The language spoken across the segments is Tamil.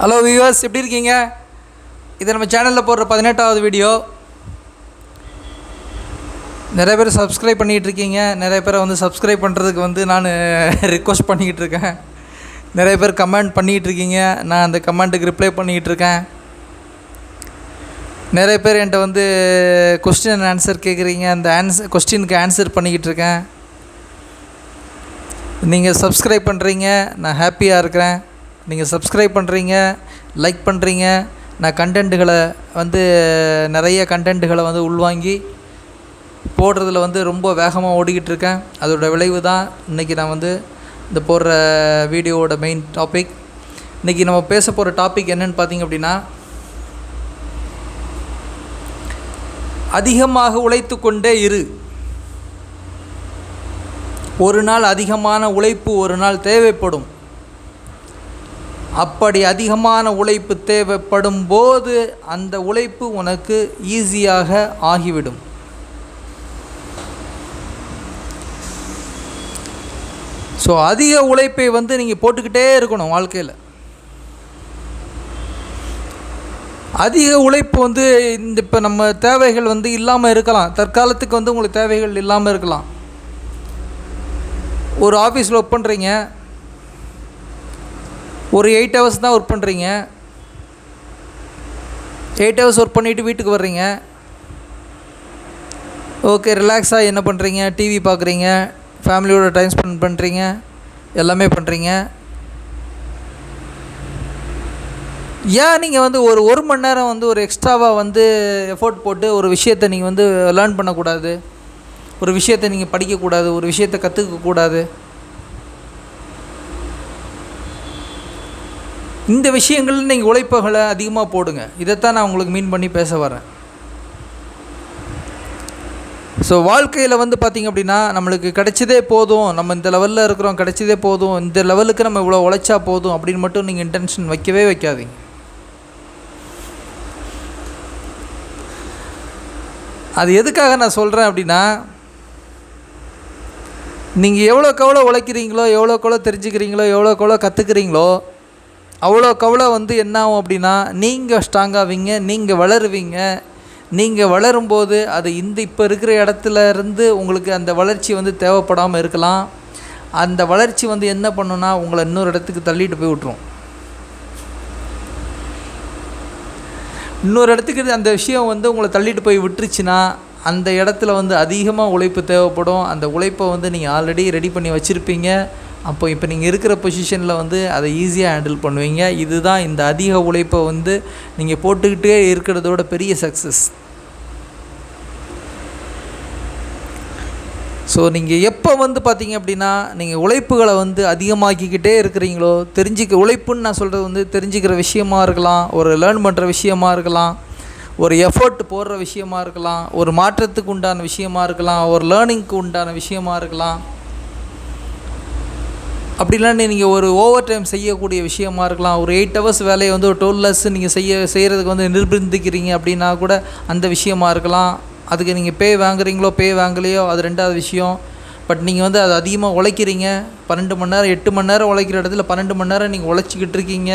ஹலோ வியூவர்ஸ் எப்படி இருக்கீங்க? இது நம்ம சேனலில் போடுற பதினெட்டாவது வீடியோ நிறைய பேர் சப்ஸ்கிரைப் பண்ணிகிட்டு இருக்கீங்க. நிறைய பேரை வந்து சப்ஸ்கிரைப் பண்ணுறதுக்கு வந்து நான் ரிக்வஸ்ட் பண்ணிக்கிட்டு இருக்கேன். நிறைய பேர் கமெண்ட் பண்ணிகிட்டு இருக்கீங்க. நான் அந்த கமெண்ட்டுக்கு ரிப்ளை பண்ணிக்கிட்டு இருக்கேன். நிறைய பேர் என்கிட்ட வந்து கொஸ்டின் ஆன்சர் கேட்குறீங்க அந்த ஆன்சர் கொஸ்டினுக்கு ஆன்சர் பண்ணிக்கிட்டு இருக்கேன். நீங்கள் சப்ஸ்கிரைப் பண்ணுறீங்க நான் ஹாப்பியாக இருக்கிறேன். நீங்கள் சப்ஸ்கிரைப் பண்ணுறீங்க லைக் பண்ணுறீங்க நான் கண்டென்ட்டுகளை வந்து நிறைய கண்டென்ட்டுகளை வந்து உள்வாங்கி போடுறதில் வந்து ரொம்ப வேகமாக ஓடிக்கிட்டு இருக்கேன் அதோட விளைவு தான் இன்றைக்கி நான் வந்து இந்த போடுற வீடியோவோட மெயின் டாபிக் இன்றைக்கி நம்ம பேச போகிற டாபிக் என்னென்னு பார்த்தீங்க அப்படின்னா அதிகமாக உழைத்து கொண்டே இரு. ஒரு நாள் அதிகமான உழைப்பு ஒரு நாள் தேவைப்படும். அப்படி அதிகமான உழைப்பு தேவைப்படும் போது அந்த உழைப்பு உனக்கு ஈஸியாக ஆகிவிடும். ஸோ அதிக உழைப்பை வந்து நீங்கள் போட்டுக்கிட்டே இருக்கணும் வாழ்க்கையில். அதிக உழைப்பு வந்து இந்த இப்போ நம்ம தேவைகள் வந்து இல்லாமல் இருக்கலாம். தற்காலத்துக்கு வந்து உங்களுக்கு தேவைகள் இல்லாமல் இருக்கலாம். ஒரு ஆஃபீஸில் ஒர்க் பண்ணுறீங்க ஒரு எயிட் ஹவர்ஸ் தான் ஒர்க் பண்ணுறீங்க எயிட் ஹவர்ஸ் ஒர்க் பண்ணிவிட்டு வீட்டுக்கு வர்றீங்க. ஓகே ரிலாக்ஸாக என்ன பண்ணுறீங்க டிவி பார்க்குறீங்க ஃபேமிலியோட டைம் ஸ்பெண்ட் பண்ணுறீங்க எல்லாமே பண்ணுறீங்க ஏன் நீங்கள் வந்து ஒரு ஒரு மணி நேரம் வந்து ஒரு எக்ஸ்ட்ராவாக வந்து எஃபோர்ட் போட்டு ஒரு விஷயத்தை நீங்கள் வந்து லேர்ன் பண்ணக்கூடாது? ஒரு விஷயத்தை நீங்கள் படிக்கக்கூடாது ஒரு விஷயத்தை கற்றுக்கக்கூடாது இந்த விஷயங்கள் நீங்கள் உழைப்புகளை அதிகமாக போடுங்க. இதைத்தான் நான் உங்களுக்கு மீன் பண்ணி பேச வரேன். ஸோ வாழ்க்கையில் வந்து பார்த்திங்க அப்படின்னா நம்மளுக்கு கிடைச்சதே போதும். நம்ம இந்த லெவலில் இருக்கிறோம் கிடைச்சதே போதும். இந்த லெவலுக்கு நம்ம இவ்வளோ உழைச்சா போதும் அப்படின்னு மட்டும் நீங்கள் இன்டென்ஷன் வைக்கவே வைக்காதீங்க. அது எதுக்காக நான் சொல்கிறேன் அப்படின்னா நீங்கள் எவ்வளோக்கு எவ்வளோ உழைக்கிறீங்களோ எவ்வளோக்கு எவ்வளோ தெரிஞ்சுக்கிறீங்களோ எவ்வளோக்கு எவ்வளோ கற்றுக்குறீங்களோ அவ்வளோ அவ்வளோ வந்து என்ன ஆகும் அப்படின்னா நீங்கள் ஸ்ட்ராங்காவீங்க நீங்கள் வளருவீங்க. நீங்கள் வளரும்போது அது இந்த இப்போ இருக்கிற இடத்துல இருந்து உங்களுக்கு அந்த வளர்ச்சி வந்து தேவைப்படாமல் இருக்கலாம். அந்த வளர்ச்சி வந்து என்ன பண்ணுன்னா உங்களை இன்னொரு இடத்துக்கு தள்ளிட்டு போய் விட்ரும் இன்னொரு இடத்துக்கு அந்த விஷயம் வந்து உங்களை தள்ளிட்டு போய் விட்டுருச்சுன்னா அந்த இடத்துல வந்து அதிகமாக உழைப்பு தேவைப்படும். அந்த உழைப்பை வந்து நீங்கள் ஆல்ரெடி ரெடி பண்ணி வச்சுருப்பீங்க. அப்போ இப்போ நீங்கள் இருக்கிற பொசிஷனில் வந்து அதை ஈஸியாக ஹேண்டில் பண்ணுவீங்க. இதுதான் இந்த அதிக உழைப்பை வந்து நீங்கள் போட்டுக்கிட்டே இருக்கிறதோட பெரிய சக்ஸஸ் ஸோ நீங்கள் எப்போ வந்து பார்த்தீங்க அப்படின்னா நீங்கள் உழைப்புகளை வந்து அதிகமாக்கிக்கிட்டே இருக்கிறீங்களோ தெரிஞ்சிக்க உழைப்புன்னு நான் சொல்கிறது வந்து தெரிஞ்சுக்கிற விஷயமா இருக்கலாம் ஒரு லேர்ன் பண்ணுற விஷயமா இருக்கலாம் ஒரு எஃபர்ட் போடுற விஷயமா இருக்கலாம் ஒரு மாற்றத்துக்கு உண்டான விஷயமா இருக்கலாம் ஒரு லேர்னிங்க்கு உண்டான விஷயமா இருக்கலாம். அப்படிலாம் நீங்கள் ஒரு ஓவர் டைம் செய்யக்கூடிய விஷயமா இருக்கலாம். ஒரு எயிட் ஹவர்ஸ் வேலையை வந்து ஒரு டுவெல் ஹவர்ஸ் நீங்கள் செய்ய செய்கிறதுக்கு வந்து நிர்பந்திக்கிறீங்க அப்படின்னா கூட அந்த விஷயமா இருக்கலாம். அதுக்கு நீங்கள் பே வாங்குறீங்களோ பே வாங்கலையோ அது ரெண்டாவது விஷயம். பட் நீங்கள் வந்து அது அதிகமாக உழைக்கிறீங்க. பன்னெண்டு மணி நேரம் எட்டு மணி நேரம் உழைக்கிற இடத்துல பன்னெண்டு மணி நேரம் நீங்கள் உழைச்சிக்கிட்டு இருக்கீங்க.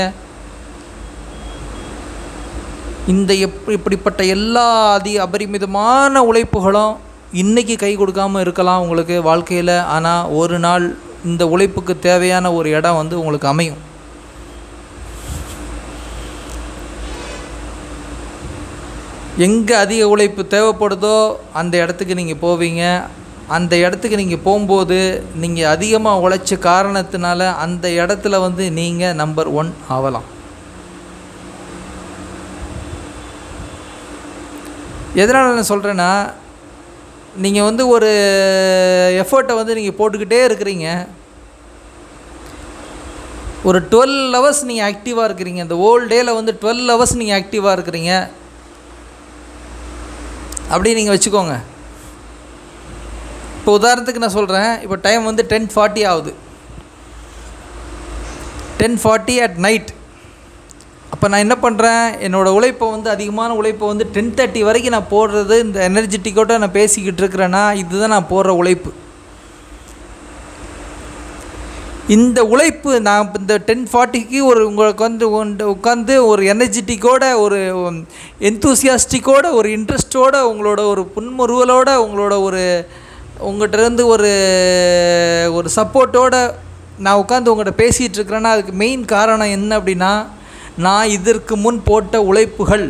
இந்த எப் இப்படிப்பட்ட எல்லா அதி அபரிமிதமான உழைப்புகளும் இன்றைக்கி கை கொடுக்காமல் இருக்கலாம் உங்களுக்கு வாழ்க்கையில். ஆனால் ஒரு நாள் இந்த உழைப்புக்கு தேவையான ஒரு இடம் வந்து உங்களுக்கு அமையும். எங்கே அதிக உழைப்பு தேவைப்படுதோ அந்த இடத்துக்கு நீங்கள் போவீங்க. அந்த இடத்துக்கு நீங்கள் போகும்போது நீங்கள் அதிகமாக உழைச்ச காரணத்தினால அந்த இடத்துல வந்து நீங்கள் நம்பர் ஒன் ஆகலாம் எதனால் நான் சொல்கிறேன்னா நீங்கள் வந்து ஒரு எஃபர்ட்டை வந்து நீங்கள் போட்டுக்கிட்டே இருக்கிறீங்க. ஒரு டுவெல் ஹவர்ஸ் நீங்கள் ஆக்டிவாக இருக்கிறீங்க. இந்த ஓல் டேயில் வந்து டுவெல் ஹவர்ஸ் நீங்கள் ஆக்டிவாக இருக்கிறீங்க. அப்படி நீங்கள் வச்சுக்கோங்க. இப்போ உதாரணத்துக்கு நான் சொல்கிறேன் இப்போ டைம் வந்து டென் ஃபார்ட்டி ஆகுது. டென் ஃபார்ட்டி அட் நைட் அப்போ நான் என்ன பண்ணுறேன் என்னோடய உழைப்பை வந்து அதிகமான உழைப்பை வந்து டென் தேர்ட்டி வரைக்கும் நான் போடுறது இந்த எனர்ஜெட்டிக்கோட நான் பேசிக்கிட்டு இருக்கிறேன்னா இதுதான் நான் போடுற உழைப்பு. இந்த உழைப்பு நான் இந்த டென் ஃபார்ட்டிக்கு ஒரு உங்களுக்கு வந்து உண்டு- உட்காந்து ஒரு எனர்ஜெட்டிக்கோட ஒரு எந்தூசியாஸ்டிக்கோட ஒரு இன்ட்ரெஸ்ட்டோட உங்களோட ஒரு புன்முறுவலோட உங்களோட ஒரு உங்கள்கிட்ட இருந்து ஒரு ஒரு சப்போர்ட்டோட நான் உட்காந்து உங்கள்கிட்ட பேசிகிட்டு இருக்கிறேன்னா அதுக்கு மெயின் காரணம் என்ன அப்படின்னா நான் இதற்கு முன் போட்ட உழைப்புகள்.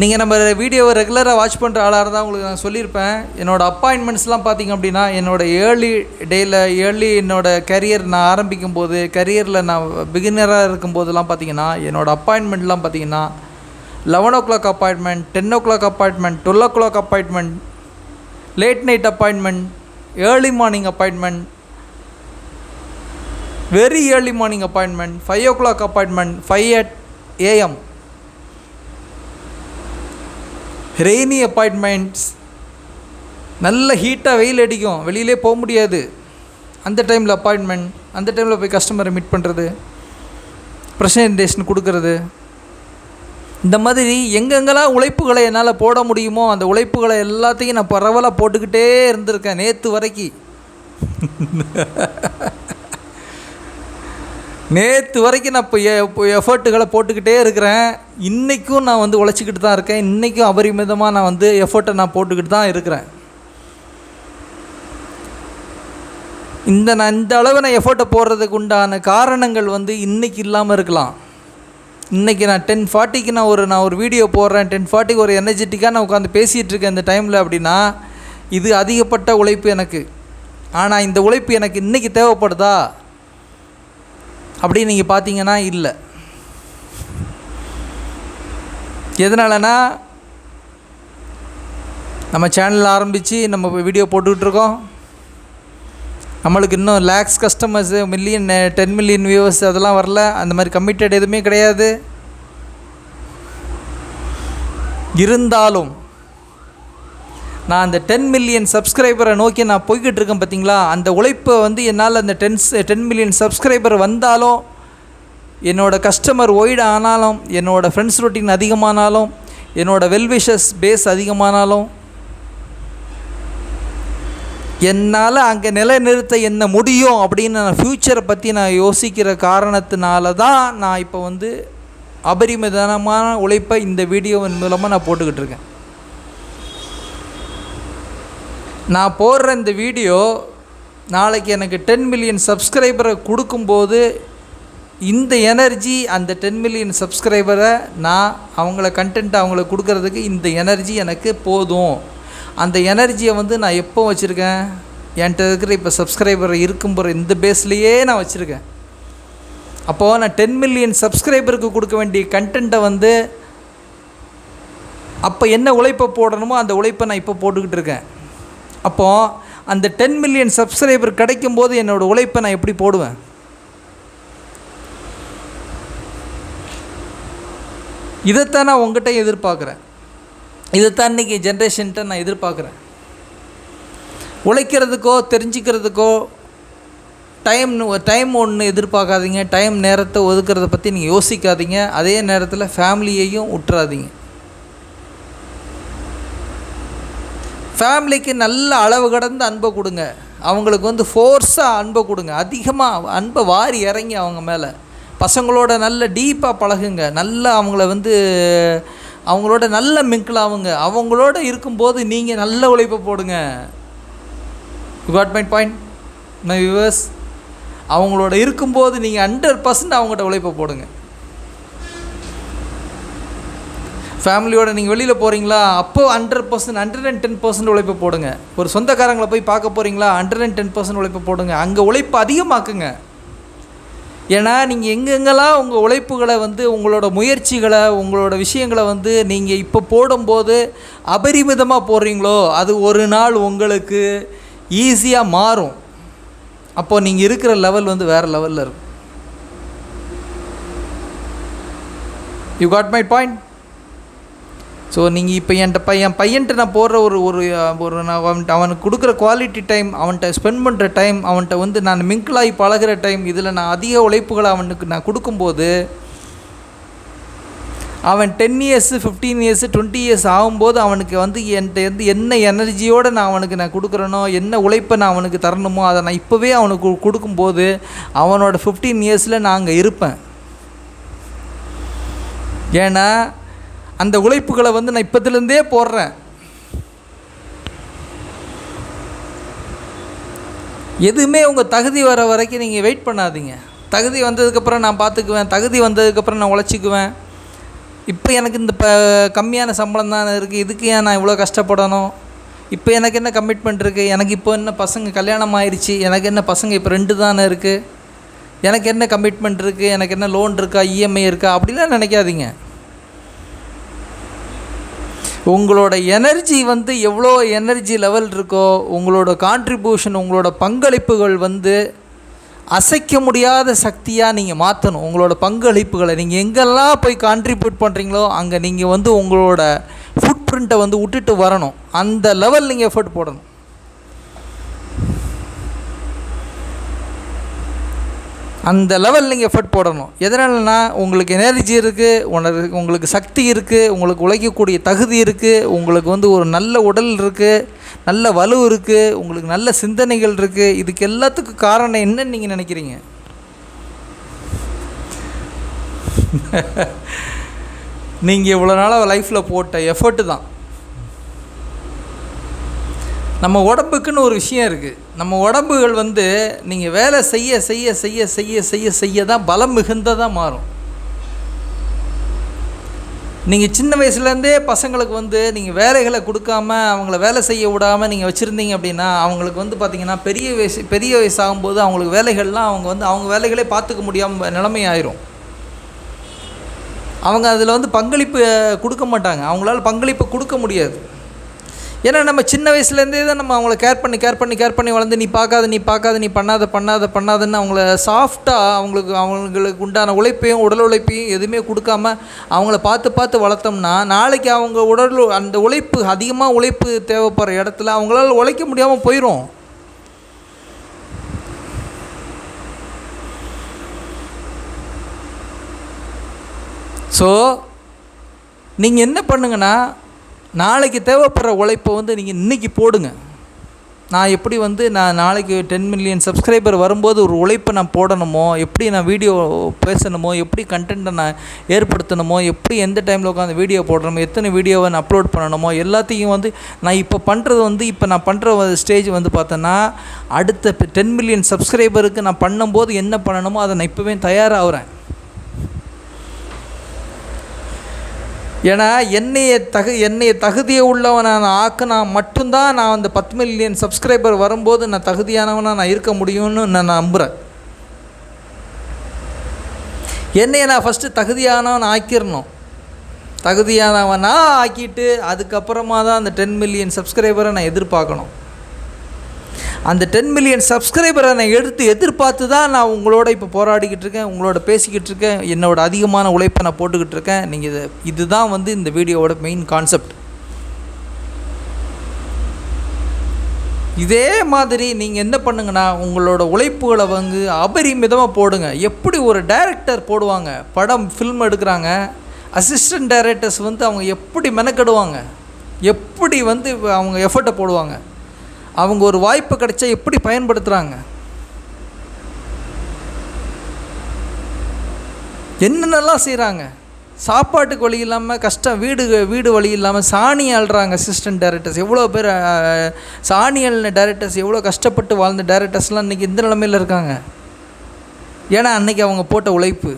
நீங்கள் நம்ம வீடியோவை ரெகுலராக வாட்ச் பண்ணுற ஆளாக இருந்தால் உங்களுக்கு நான் சொல்லியிருப்பேன். என்னோடய அப்பாயின்மெண்ட்ஸ்லாம் பார்த்தீங்க அப்படின்னா என்னோடய ஏர்லி டேயில் ஏர்லி என்னோடய கரியர் நான் ஆரம்பிக்கும் போது கரியரில் நான் பிகினராக இருக்கும்போதெல்லாம் பார்த்தீங்கன்னா என்னோடய அப்பாயின்மெண்ட்லாம் பார்த்தீங்கன்னா eleven o'clock appointment ten o'clock appointment twelve o'clock appointment late night appointment early morning appointment very early morning appointment five o'clock appointment five at AM rainy appointments நல்ல ஹீட்டாக வெயில் அடிக்கும். வெளியிலே போக முடியாது. அந்த டைமில் அப்பாயின்மெண்ட் அந்த டைமில் போய் கஸ்டமரை மீட் பண்ணுறது ப்ரெசன்டேஷன் கொடுக்கறது. இந்த மாதிரி எங்கெங்கெல்லாம் உழைப்புகளை என்னால் போட முடியுமோ அந்த உழைப்புகளை எல்லாத்தையும் நான் பரவலாக போட்டுக்கிட்டே இருந்திருக்கேன் நேற்று வரைக்கும் நேற்று வரைக்கும் நான் இப்போ இப்போ எஃபர்ட்டுகளை போட்டுக்கிட்டே இருக்கிறேன். இன்றைக்கும் நான் வந்து உழைச்சிக்கிட்டு தான் இருக்கேன். இன்றைக்கும் அபரிமிதமாக நான் வந்து எஃபர்ட்டை நான் போட்டுக்கிட்டு தான் இருக்கிறேன். இந்த நான் இந்த அளவு நான் எஃபர்ட்டை போடுறதுக்கு உண்டான காரணங்கள் வந்து இன்றைக்கி இல்லாமல் இருக்கலாம். இன்றைக்கி நான் டென் ஃபார்ட்டிக்கு நான் ஒரு நான் ஒரு வீடியோ போடுறேன். டென் ஃபார்ட்டிக்கு ஒரு எனர்ஜெட்டிக்காக நான் உட்காந்து பேசிகிட்டு இருக்கேன் இந்த டைமில் அப்படின்னா இது அதிகப்பட்ட உழைப்பு எனக்கு. ஆனால் இந்த உழைப்பு எனக்கு இன்றைக்கி தேவைப்படுதா? அப்படி நீங்கள் பார்த்தீங்கன்னா இல்லை. எதனாலனா நம்ம சேனல் ஆரம்பித்து நம்ம வீடியோ போட்டுக்கிட்டுருக்கோம். நம்மளுக்கு இன்னும் lakhs customers million ten million viewers அதெல்லாம் வரல. அந்த மாதிரி கமிட்டட் எதுவுமே கிடையாது. இருந்தாலும் நான் அந்த டென் மில்லியன் சப்ஸ்கிரைபரை நோக்கி நான் போய்கிட்டு இருக்கேன் பார்த்தீங்களா அந்த உழைப்பை வந்து என்னால் அந்த டென் டென் மில்லியன் சப்ஸ்கிரைபர் வந்தாலும் என்னோடய கஸ்டமர் ஒய்டு ஆனாலும் என்னோடய ஃப்ரெண்ட்ஸ் ரொட்டீன் அதிகமானாலும் என்னோடய வெல்விஷஸ் பேஸ் அதிகமானாலும் என்னால் அங்கே நிலைநிறுத்த என்ன முடியும் அப்படின்னு நான் ஃப்யூச்சரை பற்றி நான் யோசிக்கிற காரணத்தினால தான் நான் இப்போ வந்து அபரிமிதமான உழைப்பை இந்த வீடியோவின் மூலமாக நான் போட்டுக்கிட்டு இருக்கேன் நான் போடுற இந்த வீடியோ நாளைக்கு எனக்கு டென் மில்லியன் சப்ஸ்கிரைபரை கொடுக்கும்போது இந்த எனர்ஜி அந்த டென் மில்லியன் சப்ஸ்கிரைபரை நான் அவங்கள கண்டென்ட் அவங்கள கொடுக்கறதுக்கு இந்த எனர்ஜி எனக்கு போதும். அந்த எனர்ஜியை வந்து நான் எப்போ வச்சுருக்கேன்? என்கிட்ட இருக்கிற இப்போ சப்ஸ்கிரைபர் இருக்கும் போகிற இந்த பேஸ்லேயே நான் வச்சுருக்கேன். அப்போது நான் டென் மில்லியன் சப்ஸ்கிரைபருக்கு கொடுக்க வேண்டிய கண்டென்ட்டை வந்து அப்போ என்ன உழைப்பை போடணுமோ அந்த உழைப்பை நான் இப்போ போட்டுக்கிட்டு இருக்கேன். அப்போது அந்த டென் மில்லியன் சப்ஸ்கிரைபர் கிடைக்கும்போது என்னோடய உழைப்பை நான் எப்படி போடுவேன்? இதைத்தான் நான் உங்ககிட்ட எதிர்பார்க்குறேன். இதைத்தான் இன்றைக்கி ஜென்ரேஷன்கிட்ட நான் எதிர்பார்க்குறேன். உழைக்கிறதுக்கோ தெரிஞ்சுக்கிறதுக்கோ டைம் டைம் ஒன்று எதிர்பார்க்காதீங்க. டைம் நேரத்தை ஒதுக்கிறத பற்றி நீங்கள் யோசிக்காதீங்க. அதே நேரத்தில் ஃபேமிலியையும் விட்டுறாதீங்க ஃபேமிலிக்கு நல்ல அளவு கடந்த அன்பை கொடுங்க. அவங்களுக்கு வந்து ஃபோர்ஸாக அன்பை கொடுங்க. அதிகமாக அன்பை வாரி இறங்கி அவங்க மேலே. பசங்களோட நல்ல டீப்பாக பழகுங்க. நல்லா அவங்கள வந்து அவங்களோட நல்ல மிங்கிள் அவங்களோட இருக்கும்போது நீங்கள் நல்ல உழைப்பை போடுங்க. Got my point my viewers அவங்களோட இருக்கும்போது நீங்கள் ஹண்ட்ரட் பர்சன்ட் அவங்கள்ட்ட உழைப்பை போடுங்க. ஃபேமிலியோட நீங்கள் வெளியில் போகிறீங்களா அப்போ hundred percent hundred and ten percent உழைப்பை போடுங்க. ஒரு சொந்தக்காரங்களை போய் பார்க்க போகிறீங்களா ஹண்ட்ரட் அண்ட் டென் பர்சன்ட் உழைப்பு போடுங்க. அங்கே உழைப்பு அதிகமாக்குங்க. ஏன்னா நீங்கள் எங்கெங்கெல்லாம் உங்கள் உழைப்புகளை வந்து உங்களோட முயற்சிகளை உங்களோட விஷயங்களை வந்து நீங்கள் இப்போ போடும்போது அபரிமிதமாக போடுறீங்களோ அது ஒரு நாள் உங்களுக்கு ஈஸியாக மாறும். அப்போது நீங்கள் இருக்கிற லெவல் வந்து வேறு லெவலில் இருக்கும். You got my point so நீங்கள் இப்போ என்கிட்ட பையன் பையன்ட்டு நான் போடுற ஒரு ஒரு ஒரு நான் அவன்கிட்ட அவனுக்கு கொடுக்குற குவாலிட்டி டைம் அவன்கிட்ட ஸ்பெண்ட் பண்ணுற டைம் அவன்கிட்ட வந்து நான் மிங்கிளாகி பழகிற டைம் இதில் நான் அதிக உழைப்புகளை அவனுக்கு நான் கொடுக்கும்போது அவன் ten years fifteen years twenty years ஆகும்போது அவனுக்கு வந்து என்கிட்ட வந்து என்ன எனர்ஜியோடு நான் அவனுக்கு நான் கொடுக்குறேனோ என்ன உழைப்பை நான் அவனுக்கு தரணுமோ அதை நான் இப்போவே அவனுக்கு கொடுக்கும்போது அவனோட ஃபிஃப்டீன் இயர்ஸில் நான் அங்கே இருப்பேன். ஏன்னா அந்த உழைப்புகளை வந்து நான் இப்போத்துலேருந்தே போடுறேன். எதுவுமே உங்கள் தகுதி வர வரைக்கும் நீங்கள் வெயிட் பண்ணாதீங்க. தகுதி வந்ததுக்கப்புறம் நான் பார்த்துக்குவேன் தகுதி வந்ததுக்கப்புறம் நான் உழைச்சிக்குவேன். இப்போ எனக்கு இந்த ப கம்மியான சம்பளம் தான் இருக்குது இதுக்கு ஏன் நான் இவ்வளோ கஷ்டப்படணும்? இப்போ எனக்கு என்ன கமிட்மெண்ட் இருக்குது எனக்கு இப்போ என்ன பசங்க கல்யாணம் ஆயிடுச்சு எனக்கு என்ன பசங்க இப்போ ரெண்டு தானே இருக்குது எனக்கு என்ன கமிட்மெண்ட் இருக்குது எனக்கு என்ன லோன் இருக்கா? இஎம்ஐ இருக்கா? அப்படிலாம் நினைக்காதீங்க. உங்களோட எனர்ஜி வந்து எவ்வளோ எனர்ஜி லெவல் இருக்கோ உங்களோட கான்ட்ரிபியூஷன் உங்களோட பங்களிப்புகள் வந்து அசைக்க முடியாத சக்தியாக நீங்கள் மாற்றணும் உங்களோட பங்களிப்புகளை நீங்கள் எங்கெல்லாம் போய் கான்ட்ரிபியூட் பண்ணுறீங்களோ அங்கே நீங்கள் வந்து உங்களோட ஃபுட் பிரிண்ட்டை வந்து விட்டுட்டு வரணும். அந்த லெவல் நீங்கள் எஃபர்ட் போடணும். அந்த லெவல் நீங்கள் எஃபர்ட் போடணும். எதனாலனா உங்களுக்கு எனர்ஜி இருக்குது உனக்கு உங்களுக்கு சக்தி இருக்குது உங்களுக்கு உழைக்கக்கூடிய தகுதி இருக்குது உங்களுக்கு வந்து ஒரு நல்ல உடல் இருக்குது நல்ல வலு இருக்குது உங்களுக்கு நல்ல சிந்தனைகள் இருக்குது இதுக்கு எல்லாத்துக்கும் காரணம் என்னன்னு நீங்கள் நினைக்கிறீங்க? நீங்கள் இவ்வளோ நாளாக லைஃப்பில் போட்ட எஃபர்ட்டு தான். நம்ம உடம்புக்குன்னு ஒரு விஷயம் இருக்குது நம்ம உடம்புகள் வந்து நீங்கள் வேலை செய்ய செய்ய செய்ய செய்ய செய்ய செய்ய தான் பலம் மிகுந்ததாக மாறும். நீங்கள் சின்ன வயசுலேருந்தே பசங்களுக்கு வந்து நீங்கள் வேலைகளை கொடுக்காம அவங்கள வேலை செய்ய விடாமல் நீங்கள் வச்சுருந்தீங்க அப்படின்னா அவங்களுக்கு வந்து பார்த்திங்கன்னா பெரிய வயசு பெரிய வயசு ஆகும்போது அவங்களுக்கு வேலைகள்லாம் அவங்க வந்து அவங்க வேலைகளே பார்த்துக்க முடியாமல் நிலைமை ஆயிரும். அவங்க அதில் வந்து பங்களிப்பு கொடுக்க மாட்டாங்க. அவங்களால பங்களிப்பு கொடுக்க முடியாது. ஏன்னா நம்ம சின்ன வயசுலேருந்தே தான் நம்ம அவங்கள கேர் பண்ணி கேர் பண்ணி கேர் பண்ணி வளர்ந்து நீ பார்க்காத நீ பார்க்காத நீ பண்ணாத பண்ணாத பண்ணாதன்னு அவங்கள சாஃப்டாக அவங்களுக்கு அவங்களுக்கு உண்டான உழைப்பையும் உடல் உழைப்பையும் எதுவுமே கொடுக்காம அவங்கள பார்த்து பார்த்து வளர்த்தோம்னா நாளைக்கு அவங்க உடல் அந்த உழைப்பு அதிகமாக உழைப்பு தேவைப்படுற இடத்துல அவங்களால உழைக்க முடியாமல் போயிடும் ஸோ நீங்கள் என்ன பண்ணுங்கன்னா நாளைக்கு தேவைப்படுற உழைப்பை வந்து நீங்கள் இன்றைக்கி போடுங்க. நான் எப்படி வந்து நான் நாளைக்கு டென் மில்லியன் சப்ஸ்கிரைபர் வரும்போது ஒரு உழைப்பை நான் போடணுமோ எப்படி நான் வீடியோ பேசணுமோ எப்படி கண்டென்ட்டை நான் ஏற்படுத்தணுமோ எப்படி எந்த டைமில் உட்காந்து வீடியோ போடணுமோ எத்தனை வீடியோவை நான் அப்லோட் பண்ணணுமோ எல்லாத்தையும் வந்து நான் இப்போ பண்ணுறது வந்து இப்போ நான் பண்ணுற ஸ்டேஜ் வந்து பார்த்தோன்னா அடுத்த டென் மில்லியன் சப்ஸ்கிரைபருக்கு நான் பண்ணும்போது என்ன பண்ணணுமோ அதை நான் இப்போவே தயாராகிறேன் ஏன்னா என்னையை தகு என்னைய தகுதியை உள்ளவனை நான் ஆக்குனா மட்டும்தான் நான் அந்த பத்து மில்லியன் சப்ஸ்கிரைபர் வரும்போது நான் தகுதியானவனாக நான் இருக்க முடியும்னு நான் நம்புகிறேன் என்னைய நான் ஃபஸ்ட்டு தகுதியானவன் ஆக்கிடணும் தகுதியானவனாக ஆக்கிட்டு அதுக்கப்புறமா தான் அந்த டென் மில்லியன் சப்ஸ்கிரைபரை நான் எதிர்பார்க்கணும். அந்த டென் மில்லியன் சப்ஸ்கிரைபரை நான் எடுத்து எதிர்பார்த்து தான் நான் உங்களோட இப்போ போராடிக்கிட்டு இருக்கேன் உங்களோட பேசிக்கிட்டு இருக்கேன் என்னோட அதிகமான உழைப்பை நான் போட்டுக்கிட்டு இருக்கேன். நீங்கள் இது இதுதான் வந்து இந்த வீடியோவோட மெயின் கான்செப்ட் இதே மாதிரி நீங்கள் என்ன பண்ணுங்கன்னா உங்களோட உழைப்புகளை வந்து அபரிமிதமாக போடுங்க. எப்படி ஒரு டைரக்டர் போடுவாங்க? படம் ஃபில்ம் எடுக்கிறாங்க. அசிஸ்டன்ட் டைரக்டர்ஸ் வந்து அவங்க எப்படி மெனக்கெடுவாங்க? எப்படி வந்து அவங்க எஃபர்ட்டை போடுவாங்க? அவங்க ஒரு வாய்ப்பு கிடைச்சா எப்படி பயன்படுத்துகிறாங்க என்னென்னலாம் செய்கிறாங்க சாப்பாட்டுக்கு வழி இல்லாமல் கஷ்டம் வீடு வீடு வழி இல்லாமல் சாணி அழுறாங்க அசிஸ்டன்ட் டேரக்டர்ஸ் எவ்வளோ பேர் சாணி அழுன டைரக்டர்ஸ் எவ்வளோ கஷ்டப்பட்டு வாழ்ந்த டேரக்டர்ஸ்லாம் இன்றைக்கி இந்த நிலமையில் இருக்காங்க. ஏன்னா அன்றைக்கி அவங்க போட்ட உழைப்பு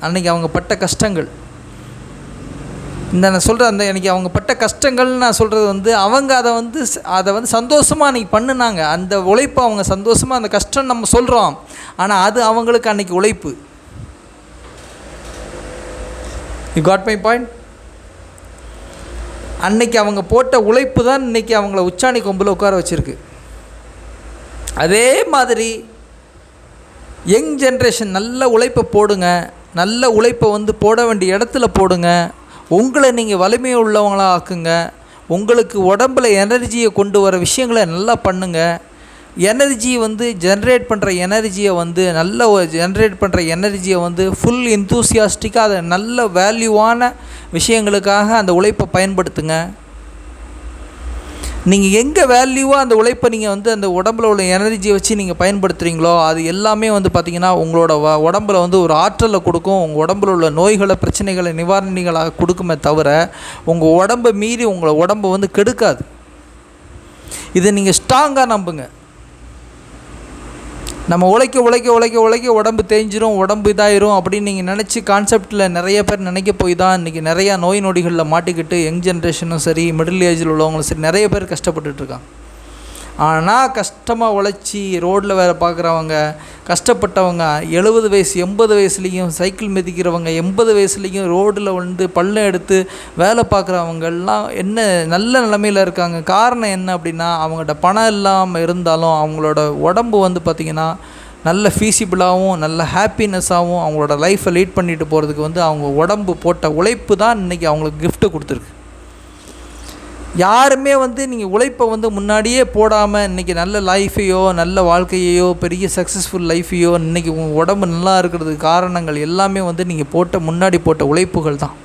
அன்னைக்கு அவங்க பட்ட கஷ்டங்கள் இந்த நான் சொல்கிற அந்த எனக்கு அவங்க பட்ட கஷ்டங்கள்னு நான் சொல்கிறது வந்து அவங்க அதை வந்து அதை வந்து சந்தோஷமாக அன்றைக்கி பண்ணுனாங்க. அந்த உழைப்பை அவங்க சந்தோஷமாக அந்த கஷ்டம் நம்ம சொல்கிறோம் ஆனால் அது அவங்களுக்கு அன்றைக்கி உழைப்பு. யூ காட் மை பாயிண்ட் அன்னைக்கு அவங்க போட்ட உழைப்பு தான் இன்னைக்கு அவங்கள உச்சாணி கொம்பில் உட்கார வச்சுருக்கு. அதே மாதிரி யங் ஜென்ரேஷன் நல்ல உழைப்பை போடுங்க. நல்ல உழைப்பை வந்து போட வேண்டிய இடத்துல போடுங்க. உங்களை நீங்கள் வலிமை உள்ளவங்களா ஆக்குங்க. உங்களுக்கு உடம்புல எனர்ஜியை கொண்டு வர விஷயங்களை நல்லா பண்ணுங்க. எனர்ஜி வந்து ஜென்ரேட் பண்ணுற எனர்ஜியை வந்து நல்ல ஜென்ரேட் பண்ணுற எனர்ஜியை வந்து ஃபுல் இன்தூசியாஸ்டிக்காக அதை நல்ல வேல்யூவான விஷயங்களுக்காக அந்த உழைப்பை பயன்படுத்துங்க. நீங்கள் எங்கே வேல்யூவாக அந்த உழைப்பை நீங்கள் வந்து அந்த உடம்பில் உள்ள எனர்ஜியை வச்சு நீங்கள் பயன்படுத்துகிறீங்களோ அது எல்லாமே வந்து பார்த்திங்கன்னா உங்களோட வ உடம்புல வந்து ஒரு ஆற்றலை கொடுக்கும். உங்கள் உடம்புல உள்ள நோய்களை பிரச்சனைகளை நிவாரணிகளாக கொடுக்குமே தவிர உங்கள் உடம்பை மீறி உங்களை உடம்பை வந்து கெடுக்காது. இதை நீங்கள் ஸ்ட்ராங்காக நம்புங்க. நம்ம உழைக்க உழைக்க உழைக்க உழைக்க உடம்பு தேஞ்சிரும் உடம்பு இதாயிரும் அப்படின்னு நீங்கள் நினச்சி கான்செப்டில் நிறைய பேர் நினைக்க போய் தான் இன்றைக்கி நிறையா நோய் நொடிகளில் மாட்டிக்கிட்டு யங் ஜென்ரேஷனும் சரி மிடில் ஏஜில் உள்ளவங்களும் சரி நிறைய பேர் கஷ்டப்பட்டுட்ருக்காங்க ஆனால் கஷ்டமாக உழைச்சி ரோட்டில் வேறு பார்க்குறவங்க கஷ்டப்பட்டவங்க எழுபது வயசு எண்பது வயசுலேயும் சைக்கிள் மிதிக்கிறவங்க எண்பது வயசுலேயும் ரோட்டில் வந்து பள்ளம் எடுத்து வேலை பார்க்குறவங்கெல்லாம் என்ன நல்ல நிலமையில் இருக்காங்க. காரணம் என்ன அப்படின்னா அவங்கள்ட்ட பணம் இல்லாமல் இருந்தாலும் அவங்களோட உடம்பு வந்து பார்த்திங்கன்னா நல்ல ஃபீஸிபிளாகவும் நல்ல ஹாப்பினஸ்ஸாகவும் அவங்களோட லைஃப்பை லீட் பண்ணிட்டு போகிறதுக்கு வந்து அவங்க உடம்பு போட்ட உழைப்பு தான் இன்றைக்கி அவங்களுக்கு கிஃப்ட்டு கொடுத்துருக்கு. யாருமே வந்து நீங்கள் உழைப்பை வந்து முன்னாடியே போடாமல் இன்றைக்கி நல்ல லைஃபையோ நல்ல வாழ்க்கையையோ பெரிய சக்ஸஸ்ஃபுல் லைஃபையோ இன்றைக்கி உங்கள் உடம்பு நல்லா இருக்கிறதுக்கு காரணங்கள் எல்லாமே வந்து நீங்கள் போட்ட முன்னாடி போட்ட உழைப்புகள் தான்.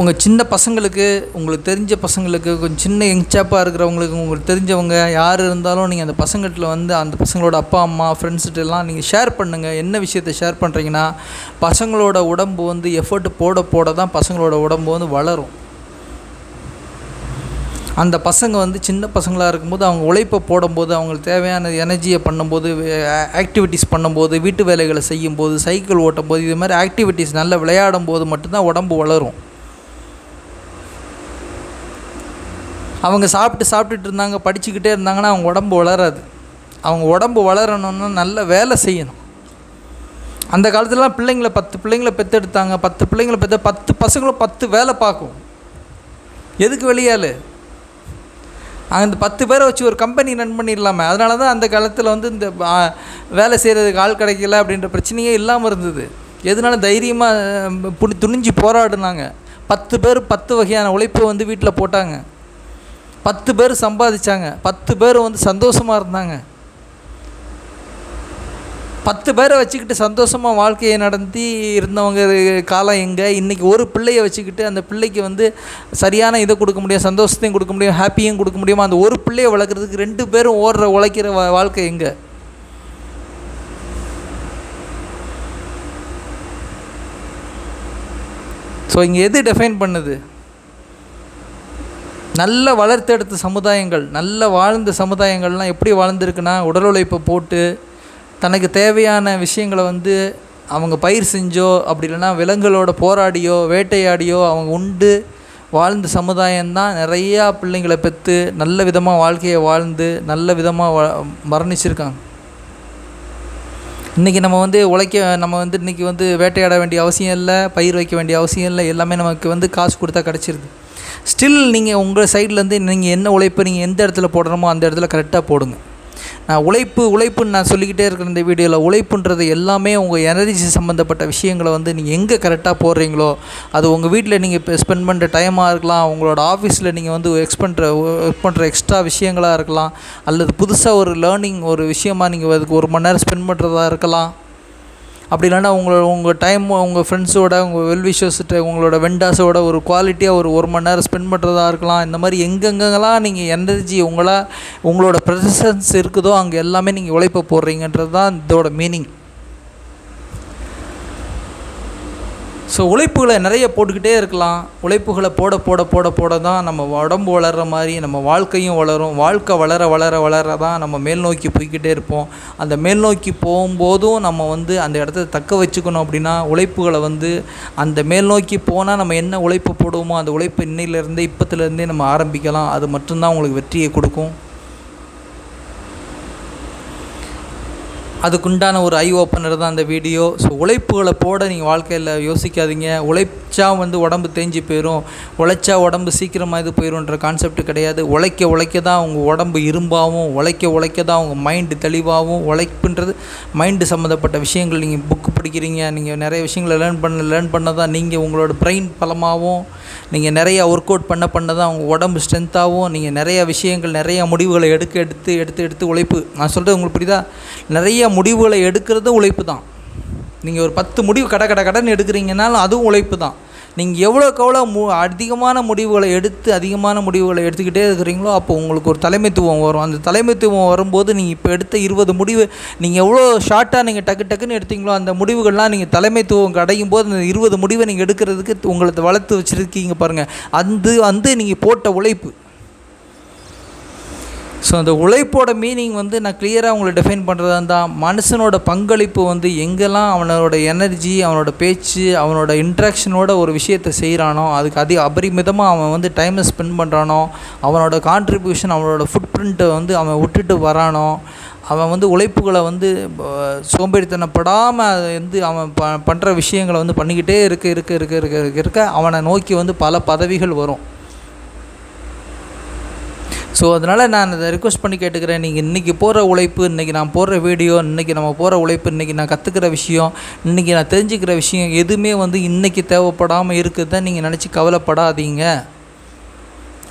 உங்கள் சின்ன பசங்களுக்கு உங்களுக்கு தெரிஞ்ச பசங்களுக்கு கொஞ்சம் சின்ன யங்சாப்பாக இருக்கிறவங்களுக்கு உங்களுக்கு தெரிஞ்சவங்க யார் இருந்தாலும் நீங்கள் அந்த பசங்கள்கிட்ட வந்து அந்த பசங்களோட அப்பா அம்மா ஃப்ரெண்ட்ஸ்கிட்ட எல்லாம் நீங்கள் ஷேர் பண்ணுங்கள் என்ன விஷயத்தை ஷேர் பண்ணுறீங்கன்னா பசங்களோட உடம்பு வந்து எஃபர்ட் போட போட தான் பசங்களோட உடம்பு வந்து வளரும். அந்த பசங்க வந்து சின்ன பசங்களாக இருக்கும்போது அவங்க உழைப்பை போடும்போது அவங்களுக்கு தேவையான எனர்ஜியை பண்ணும்போது ஆக்டிவிட்டீஸ் பண்ணும்போது வீட்டு வேலைகளை செய்யும்போது சைக்கிள் ஓட்டும்போது இது மாதிரி ஆக்டிவிட்டீஸ் நல்லா விளையாடும் போது மட்டும்தான் உடம்பு வளரும். அவங்க சாப்பிட்டு சாப்பிட்டுட்டு இருந்தாங்க படிச்சுக்கிட்டே இருந்தாங்கன்னா அவங்க உடம்பு வளராது. அவங்க உடம்பு வளரணும்னா நல்ல வேலை செய்யணும். அந்த காலத்துலலாம் பிள்ளைங்களை பத்து பிள்ளைங்களை பெற்றெடுத்தாங்க பத்து பிள்ளைங்களை பெற்ற பத்து பசங்களும் பத்து வேலை பார்க்கும். எதுக்கு வெளியால் அந்த பத்து பேரை வச்சு ஒரு கம்பெனி ரன் பண்ணிடலாமே. அதனால தான் அந்த காலத்தில் வந்து இந்த வேலை செய்கிறதுக்கு ஆள் கிடைக்கல அப்படின்ற பிரச்சனையே இல்லாமல் இருந்தது. எதனால தைரியமாக புனி துணிஞ்சு போராடினாங்க. பத்து பேர் பத்து வகையான உழைப்பு வந்து வீட்டில் போட்டாங்க. பத்து பேர் சம்பாதிச்சாங்க. பத்து பேர் வந்து சந்தோஷமாக இருந்தாங்க. பத்து பேரை வச்சுக்கிட்டு சந்தோஷமாக வாழ்க்கையை நடத்தி இருந்தவங்க காலம் எங்கே? இன்றைக்கி ஒரு பிள்ளையை வச்சுக்கிட்டு அந்த பிள்ளைக்கு வந்து சரியான இதை கொடுக்க முடியும் சந்தோஷத்தையும் கொடுக்க முடியும் ஹாப்பியும் கொடுக்க முடியுமா? அந்த ஒரு பிள்ளையை வளர்க்குறதுக்கு ரெண்டு பேரும் ஓடுற உழைக்கிற வாழ்க்கை எங்கே? ஸோ இங்கே எது டிஃபைன் பண்ணுது? நல்ல வளர்த்தெடுத்த சமுதாயங்கள் நல்ல வாழ்ந்த சமுதாயங்கள்லாம் எப்படி வாழ்ந்துருக்குன்னா உடல் உழைப்பை போட்டு தனக்கு தேவையான விஷயங்களை வந்து அவங்க பயிர் செஞ்சோ அப்படி இல்லைன்னா விலங்குகளோட போராடியோ வேட்டையாடியோ அவங்க உண்டு வாழ்ந்த சமுதாயம்தான் நிறையா பிள்ளைங்களை பெற்று நல்ல விதமாக வாழ்க்கையை வாழ்ந்து நல்ல விதமாக வ மரணிச்சிருக்காங்க. இன்றைக்கி நம்ம வந்து உழைக்க நம்ம வந்து இன்றைக்கி வந்து வேட்டையாட வேண்டிய அவசியம் இல்லை பயிர் வைக்க வேண்டிய அவசியம் இல்லை எல்லாமே நமக்கு வந்து காசு கொடுத்தா கிடச்சிருது. ஸ்டில் நீங்கள் உங்கள் சைட்லேருந்து நீங்கள் என்ன உழைப்பு நீங்கள் எந்த இடத்துல போடுறோமோ அந்த இடத்துல கரெக்டாக போடுங்க. நான் உழைப்பு உழைப்புன்னு நான் சொல்லிக்கிட்டே இருக்கிற இந்த வீடியோவில் உழைப்புன்றது எல்லாமே உங்கள் எனர்ஜி சம்மந்தப்பட்ட விஷயங்களை வந்து நீங்கள் எங்கே கரெக்டாக போடுறீங்களோ அது உங்கள் வீட்டில் நீங்கள் இப்போ ஸ்பெண்ட் பண்ணுற டைமாக இருக்கலாம் உங்களோட ஆஃபீஸில் நீங்கள் வந்து எக்ஸ் பண்ணுற ஒர்க் பண்ணுற எக்ஸ்ட்ரா விஷயங்களாக இருக்கலாம் அல்லது புதுசாக ஒரு லேர்னிங் ஒரு விஷயமாக நீங்கள் அதுக்கு ஒரு மணி நேரம் ஸ்பெண்ட் பண்ணுறதா இருக்கலாம். அப்படி இல்லைன்னா உங்கள் உங்கள் டைம் உங்கள் ஃப்ரெண்ட்ஸோட உங்கள் வெல்விஷர்ஸ்கிட்ட உங்களோட வெண்டாஸோட ஒரு குவாலிட்டியாக ஒரு ஒரு மணி நேரம் ஸ்பெண்ட் பண்ணுறதா இருக்கலாம். இந்த மாதிரி எங்கெங்கெல்லாம் நீங்கள் எனர்ஜி உங்களா உங்களோட ப்ரெசன்ஸ் இருக்குதோ அங்கே எல்லாமே நீங்கள் உழைப்ப போடுறீங்கன்றது தான் இதோட மீனிங் ஸோ உழைப்புகளை நிறைய போட்டுக்கிட்டே இருக்கலாம். உழைப்புகளை போட போட போட போட தான் நம்ம உடம்பு வளர்கிற மாதிரி நம்ம வாழ்க்கையும் வளரும். வாழ்க்கை வளர வளர வளர தான் நம்ம மேல் நோக்கி போய்க்கிட்டே இருப்போம். அந்த மேல் நோக்கி போகும்போதும் நம்ம வந்து அந்த இடத்த தக்க வச்சுக்கணும் அப்படின்னா உழைப்புகளை வந்து அந்த மேல் நோக்கி போனால் நம்ம என்ன உழைப்பு போடுவோமோ அந்த உழைப்பு இன்னையிலேருந்தே இப்போத்துலேருந்தே நம்ம ஆரம்பிக்கலாம். அது மட்டும்தான் உங்களுக்கு வெற்றியை கொடுக்கும். அதுக்குண்டான ஒரு ஐ ஓப்பனர் தான் அந்த வீடியோ ஸோ உழைப்புகளை போட நீங்கள் வாழ்க்கையில் யோசிக்காதீங்க. உழைச்சா வந்து உடம்பு தேஞ்சு போயிடும் உழைச்சா உடம்பு சீக்கிரமாக இது போயிடும்ன்ற கான்செப்ட் கிடையாது. உழைக்க உழைக்க தான் உங்கள் உடம்பு இரும்பாகவும் உழைக்க உழைக்க தான் உங்கள் மைண்டு தெளிவாகவும் உழைப்புன்றது மைண்டு சம்மந்தப்பட்ட விஷயங்கள் நீங்கள் புக்கு படிக்கிறீங்க. நீங்கள் நிறைய விஷயங்களை லேர்ன் பண்ண லேர்ன் பண்ண தான் நீங்கள் உங்களோட பிரெயின் பலமாகவும் நீங்கள் நிறையா ஒர்க் அவுட் பண்ண பண்ண தான் உங்கள் உடம்பு ஸ்ட்ரென்த்தாகவும் நீங்கள் நிறையா விஷயங்கள் நிறையா முடிவுகளை எடுக்க எடுத்து எடுத்து எடுத்து உழைப்பு. நான் சொல்கிறது உங்களுக்கு புரியுதா? நிறைய முடிவுகளை எடுக்கிறது உழைப்பு தான். நீங்கள் ஒரு பத்து முடிவு கடை கடை கடன் எடுக்கிறீங்கனாலும் அதுவும் உழைப்பு தான். நீங்கள் எவ்வளோக்கு எவ்வளோ மு அதிகமான முடிவுகளை எடுத்து அதிகமான முடிவுகளை எடுத்துக்கிட்டே இருக்கிறீங்களோ அப்போ உங்களுக்கு ஒரு தலைமைத்துவம் வரும். அந்த தலைமைத்துவம் வரும்போது நீங்கள் இப்போ எடுத்த இருபது முடிவு நீங்கள் எவ்வளோ ஷார்ட்டாக நீங்கள் டக்கு டக்குன்னு எடுத்தீங்களோ அந்த முடிவுகள்லாம் நீங்கள் தலைமைத்துவம் கடையும் போது அந்த இருபது முடிவை நீங்கள் எடுக்கிறதுக்கு உங்களை வளர்த்து வச்சுருக்கீங்க பாருங்கள் அந்த வந்து நீங்கள் போட்ட உழைப்பு. ஸோ அந்த உழைப்போட மீனிங் வந்து நான் கிளியராக உங்களை டிஃபைன் பண்ணுறதா இருந்தால் மனுஷனோட பங்களிப்பு வந்து எங்கெல்லாம் அவனோட எனர்ஜி அவனோட பேச்சு அவனோட இன்ட்ராக்ஷனோட ஒரு விஷயத்தை செய்கிறானோ அதுக்கு அதிக அபரிமிதமாக அவன் வந்து டைமை ஸ்பெண்ட் பண்ணுறானோ அவனோட கான்ட்ரிபியூஷன் அவனோட ஃபுட் பிரிண்ட்டை வந்து அவன் விட்டுட்டு வரானோ அவன் வந்து உழைப்புகளை வந்து சோம்பேறித்தனப்படாமல் வந்து அவன் ப பண்ணுற விஷயங்களை வந்து பண்ணிக்கிட்டே இருக்க இருக்க இருக்க இருக்க இருக்க இருக்க அவனை நோக்கி வந்து பல பதவிகள் வரும். ஸோ அதனால் நான் அதை ரிக்வஸ்ட் பண்ணி கேட்டுக்கிறேன். நீங்கள் இன்றைக்கி போகிற உழைப்பு இன்றைக்கி நான் போடுற வீடியோ இன்றைக்கி நம்ம போகிற உழைப்பு இன்றைக்கி நான் கற்றுக்கிற விஷயம் இன்றைக்கி நான் தெரிஞ்சுக்கிற விஷயம் எதுவுமே வந்து இன்றைக்கி தேவைப்படாமல் இருக்குதுதான் நீங்கள் நினச்சி கவலைப்படாதீங்க.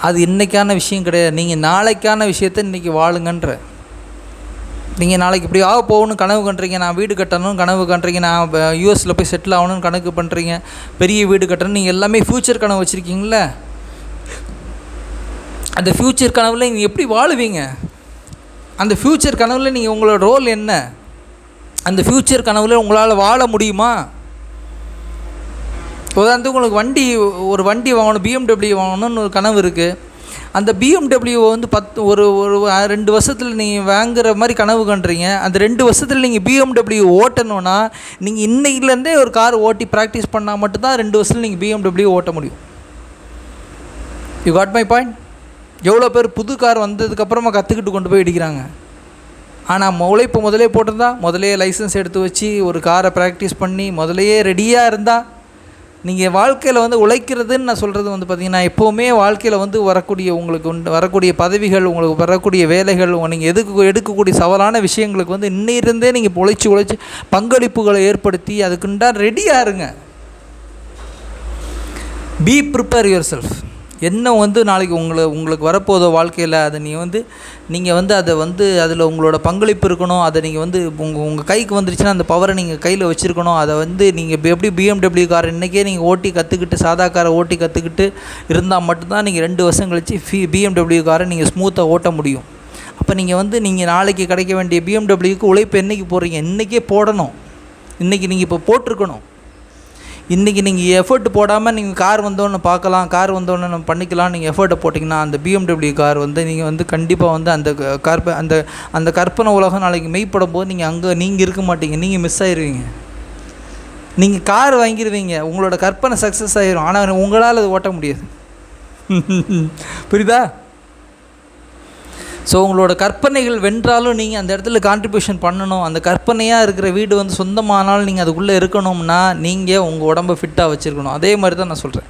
அது இன்றைக்கான விஷயம் கிடையாது. நீங்கள் நாளைக்கான விஷயத்த இன்றைக்கி வாழுங்கன்ற. நீங்கள் நாளைக்கு இப்படி ஆக போகணும்னு கனவு கண்டுறீங்க நான் வீடு கட்டணும்னு கனவு கண்டுறீங்க நான் யூஎஸில் போய் செட்டில் ஆகணும்னு கணக்கு பண்ணுறீங்க பெரிய வீடு கட்டணும். நீங்கள் எல்லாமே ஃப்யூச்சர் கனவு வச்சுருக்கீங்களே அந்த ஃப்யூச்சர் கனவில் நீங்கள் எப்படி வாழுவீங்க? அந்த ஃப்யூச்சர் கனவில் நீங்கள் உங்களோட ரோல் என்ன? அந்த ஃப்யூச்சர் கனவில் உங்களால் வாழ முடியுமா? உதாரணத்துக்கு உங்களுக்கு வண்டி ஒரு வண்டி வாங்கணும் பிஎம்டபிள்யூ வாங்கணும்னு ஒரு கனவு இருக்குது அந்த பிஎம்டபிள்யூ வந்து பத்து ஒரு ஒரு ரெண்டு வருஷத்தில் நீங்கள் வாங்குற மாதிரி கனவு கண்டுறீங்க. அந்த ரெண்டு வருஷத்தில் நீங்கள் பிஎம்டபிள்யூ ஓட்டணுன்னா நீங்கள் இன்னைக்குலேருந்தே ஒரு கார் ஓட்டி ப்ராக்டிஸ் பண்ணால் மட்டும்தான் ரெண்டு வருஷத்தில் நீங்கள் பிஎம்டபிள்யூ ஓட்ட முடியும். யூ காட் மை பாயிண்ட் எவ்வளோ பேர் புது கார் வந்ததுக்கப்புறமா கற்றுக்கிட்டு கொண்டு போய் இடிக்கிறாங்க. ஆனால் உழைப்பு முதலே போட்டிருந்தா முதலே லைசன்ஸ் எடுத்து வச்சு ஒரு காரை ப்ராக்டிஸ் பண்ணி முதலையே ரெடியாக இருந்தால் நீங்கள் வாழ்க்கையில் வந்து உழைக்கிறதுன்னு நான் சொல்கிறது வந்து பார்த்திங்கன்னா எப்போவுமே வாழ்க்கையில் வந்து வரக்கூடிய உங்களுக்கு உண்டு வரக்கூடிய பதவிகள் உங்களுக்கு வரக்கூடிய வேலைகள் நீங்கள் எதுக்கு எடுக்கக்கூடிய சவாலான விஷயங்களுக்கு வந்து இன்னிருந்தே நீங்கள் உழைச்சி உழைச்சி பங்களிப்புகளை ஏற்படுத்தி அதுக்குண்டா ரெடியாக இருங்க. பி ப்ரிப்பேர் யுவர் செல்ஃப் என்ன வந்து நாளைக்கு உங்களை உங்களுக்கு வரப்போதோ வாழ்க்கையில் அதை நீ வந்து நீங்கள் வந்து அதை வந்து அதில் உங்களோட பங்களிப்பு இருக்கணும் அதை நீங்கள் வந்து உங்கள் உங்கள் கைக்கு வந்துருச்சுன்னா அந்த பவரை நீங்கள் கையில் வச்சுருக்கணும். அதை வந்து நீங்கள் இப்போ எப்படி பிஎம்டபிள்யூ கார் இன்றைக்கே நீங்கள் ஓட்டி கற்றுக்கிட்டு சாதா காரை ஓட்டி கற்றுக்கிட்டு இருந்தால் மட்டும்தான் நீங்கள் ரெண்டு வருஷம் கழித்து ஃபி பிஎம்டபிள்யூ காரை நீங்கள் ஸ்மூத்தாக ஓட்ட முடியும். அப்போ நீங்கள் வந்து நீங்கள் நாளைக்கு கிடைக்க வேண்டிய பிஎம்டபிள்யூக்கு உழைப்பு என்றைக்கு போடுறீங்க? இன்றைக்கே போடணும். இன்றைக்கி நீங்கள் இப்போ போட்டிருக்கணும். இன்றைக்கி நீங்கள் எஃபர்ட் போடாமல் நீங்கள் கார் வந்தோன்னு பார்க்கலாம் கார் வந்தோன்னு நம்ம பண்ணிக்கலாம். நீங்கள் எஃபர்ட்டை போட்டிங்கன்னா அந்த பிஎம்டபிள்யூ கார் வந்து நீங்கள் வந்து கண்டிப்பாக வந்து அந்த கற்ப அந்த அந்த கற்பனை உலகம் நாளைக்கு மெய்ப்படும் போது நீங்கள் அங்கே நீங்கள் இருக்க மாட்டீங்க. நீங்கள் மிஸ் ஆயிடுவீங்க நீங்கள் கார் வாங்கிடுவீங்க உங்களோட கற்பனை சக்ஸஸ் ஆகிடும் ஆனால் உங்களால் அது ஓட்ட முடியாது. புரியுதா? ஸோ உங்களோட கற்பனைகள் வென்றாலும் நீங்கள் அந்த இடத்துல கான்ட்ரிபியூஷன் பண்ணணும். அந்த கற்பனையாக இருக்கிற வீடு வந்து சொந்தமானாலும் நீங்கள் அதுக்குள்ளே இருக்கணும்னா நீங்கள் உங்கள் உடம்பை ஃபிட்டாக வச்சுருக்கணும். அதே மாதிரி தான் நான் சொல்கிறேன்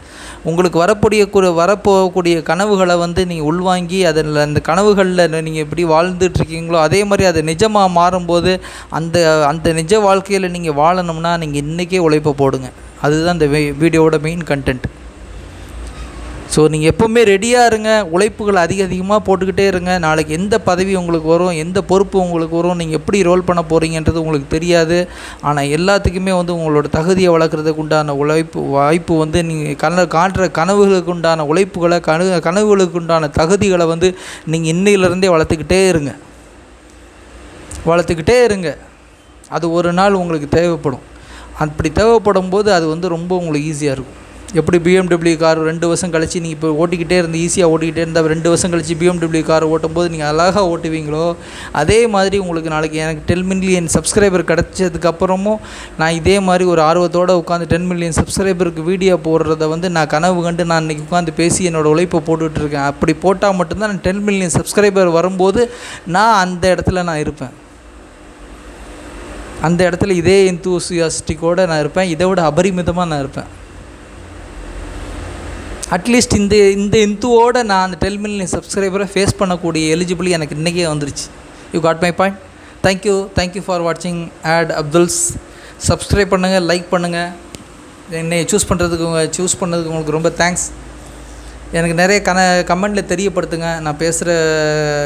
உங்களுக்கு வரக்கூடிய வரப்போகக்கூடிய கனவுகளை வந்து நீங்கள் உள்வாங்கி அதில் அந்த கனவுகளில் நீங்கள் எப்படி வாழ்ந்துட்டுருக்கீங்களோ அதே மாதிரி அது நிஜமாக மாறும்போது அந்த அந்த நிஜ வாழ்க்கையில் நீங்கள் வாழணும்னா நீங்கள் இன்றைக்கே உழைப்பை போடுங்க. அதுதான் இந்த வீடியோவோட மெயின் கண்டென்ட் ஸோ நீங்கள் எப்போவுமே ரெடியாக இருங்க. உழைப்புகள் அதிக அதிகமாக போட்டுக்கிட்டே இருங்க. நாளைக்கு எந்த பதவி உங்களுக்கு வரும் எந்த பொறுப்பு உங்களுக்கு வரும் நீங்கள் எப்படி ரோல் பண்ண போகிறீங்கன்றது உங்களுக்கு தெரியாது. ஆனால் எல்லாத்துக்குமே வந்து உங்களோட தகுதியை வளர்க்குறதுக்கு உண்டான உழைப்பு வாய்ப்பு வந்து நீங்கள் கன காட்டுற கனவுகளுக்கு உண்டான உழைப்புகளை கனவு கனவுகளுக்கு உண்டான தகுதிகளை வந்து நீங்கள் இன்னையிலேருந்தே வளர்த்துக்கிட்டே இருங்க. வளர்த்துக்கிட்டே இருங்க. அது ஒரு நாள் உங்களுக்கு தேவைப்படும். அப்படி தேவைப்படும் போது அது வந்து ரொம்ப உங்களுக்கு ஈஸியாக இருக்கும். எப்படி பிஎம்டபிள்யூ கார் ரெண்டு வருஷம் கழிச்சு நீங்கள் இப்போ ஓட்டிக்கிட்டே இருந்து ஈஸியாக ஓட்டிக்கிட்டே இருந்தால் ரெண்டு வருஷம் கழிச்சு பிஎம்டபிள்யூ கார் ஓட்டும் போது நீங்கள் அழகாக ஓட்டுவீங்களோ? அதே மாதிரி உங்களுக்கு நாளைக்கு எனக்கு டென் மில்லியன் சப்ஸ்கிரைபர் கிடச்சதுக்கப்புறமும் நான் இதே மாதிரி ஒரு ஆர்வத்தோடு உட்காந்து டென் மில்லியன் சப்ஸ்கிரைபருக்கு வீடியோ போடுறத வந்து நான் கனவு கண்டு நான் இன்றைக்கி உட்காந்து பேசி என்னோடய உழைப்பை போட்டுட்ருக்கேன் அப்படி போட்டால் மட்டும்தான் நான் டென் மில்லியன் சப்ஸ்கிரைபர் வரும்போது நான் அந்த இடத்துல நான் இருப்பேன். அந்த இடத்துல இதே எந்தூசியாஸ்டிக்கோடு நான் இருப்பேன். இதை விட அபரிமிதமாக நான் இருப்பேன். அட்லீஸ்ட் இந்த இந்த இந்துவோட நான் அந்த டெல் மில்லியன் சப்ஸ்கிரைபரை ஃபேஸ் பண்ணக்கூடிய எலிஜிபிளி எனக்கு இன்றைக்கே வந்துருச்சு. You got my point thank you thank you for வாட்சிங் ஆட் அப்துல்ஸ் சப்ஸ்கிரைப் பண்ணுங்கள் லைக் பண்ணுங்கள் என்னை சூஸ் பண்ணுறதுக்கு சூஸ் பண்ணதுக்கு உங்களுக்கு ரொம்ப தேங்க்ஸ் எனக்கு நிறைய கன கமெண்டில் தெரியப்படுத்துங்க. நான் பேசுகிற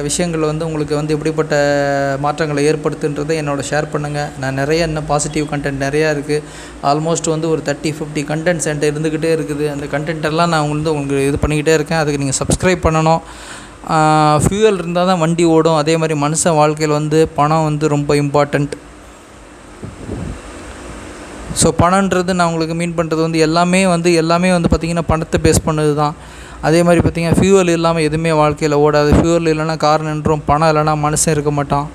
விஷயங்கள் வந்து உங்களுக்கு வந்து எப்படிப்பட்ட மாற்றங்களை ஏற்படுத்துன்றதை என்னோட ஷேர் பண்ணுங்கள் நான் நிறைய இன்னும் பாசிட்டிவ் கண்டென்ட் நிறையா இருக்குது ஆல்மோஸ்ட் வந்து ஒரு தேர்ட்டி ஃபிஃப்டி கண்டென்ட்ஸ் என்கிட்ட இருந்துக்கிட்டே இருக்குது. அந்த கண்டென்ட்டெல்லாம் நான் வந்து உங்களுக்கு இது பண்ணிக்கிட்டே இருக்கேன். அதுக்கு நீங்கள் சப்ஸ்கிரைப் பண்ணணும். ஃபியூவல் இருந்தால் தான் வண்டி ஓடும். அதே மாதிரி மனுஷன் வாழ்க்கையில் வந்து பணம் வந்து ரொம்ப இம்பார்ட்டண்ட் ஸோ பணன்றது நான் உங்களுக்கு மீன் பண்ணுறது வந்து எல்லாமே வந்து எல்லாமே வந்து பார்த்திங்கன்னா பணத்தை பேஸ் பண்ணது தான் அதே மாதிரி பார்த்திங்கன்னா ஃபியூவல் இல்லாமல் எதுவுமே வாழ்க்கையில் ஓடாது. ஃபியூவல் இல்லைன்னா கார் நின்றும் பணம் இல்லைன்னா மனுஷன் இருக்க மாட்டான்.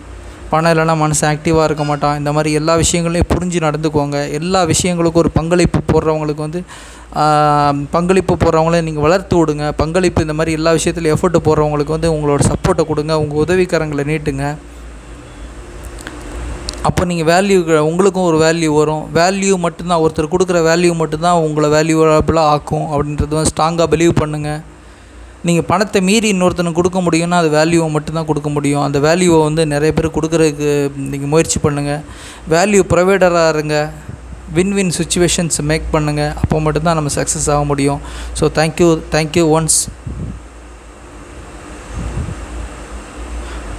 பணம் இல்லைனா மனுஷன் ஆக்டிவாக இருக்க மாட்டான். இந்த மாதிரி எல்லா விஷயங்களையும் புரிஞ்சு நடந்துக்கோங்க. எல்லா விஷயங்களுக்கும் ஒரு பங்களிப்பு போடுறவங்களுக்கு வந்து பங்களிப்பு போடுறவங்கள நீங்கள் வளர்த்து விடுங்க. பங்களிப்பு இந்த மாதிரி எல்லா விஷயத்துலையும் எஃபர்ட் போடுறவங்களுக்கு வந்து உங்களோட சப்போர்ட்டை கொடுங்க. உங்கள் உதவிக்காரங்களை நீட்டுங்க. அப்போ நீங்கள் வேல்யூ உங்களுக்கும் ஒரு வேல்யூ வரும். வேல்யூ மட்டும்தான் ஒருத்தர் கொடுக்குற வேல்யூ மட்டும்தான் உங்களை வேல்யூவபுளாக ஆக்கும் அப்படின்றது வந்து ஸ்ட்ராங்காக பிலீவ் பண்ணுங்கள் நீங்கள் பணத்தை மீறி இன்னொருத்தனுக்கு கொடுக்க முடியும்னா அது வேல்யூவை மட்டும்தான் கொடுக்க முடியும். அந்த வேல்யூவை வந்து நிறைய பேர் கொடுக்குறதுக்கு நீங்கள் முயற்சி பண்ணுங்கள் வேல்யூ ப்ரொவைடராக இருங்க. வின் வின் சுச்சுவேஷன்ஸ் மேக் பண்ணுங்கள் அப்போ மட்டும்தான் நம்ம சக்ஸஸ் ஆக முடியும். So thank you thank you once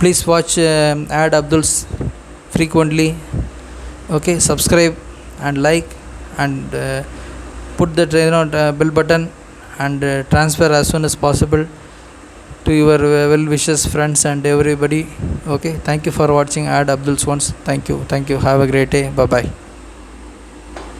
please watch at Abdul's frequently. Okay subscribe and like and uh, put the you know, uh, bell button and uh, transfer as soon as possible to your uh, well wishes friends and everybody. Okay thank you for watching ad abdul's once thank you thank you. Have a great day. Bye bye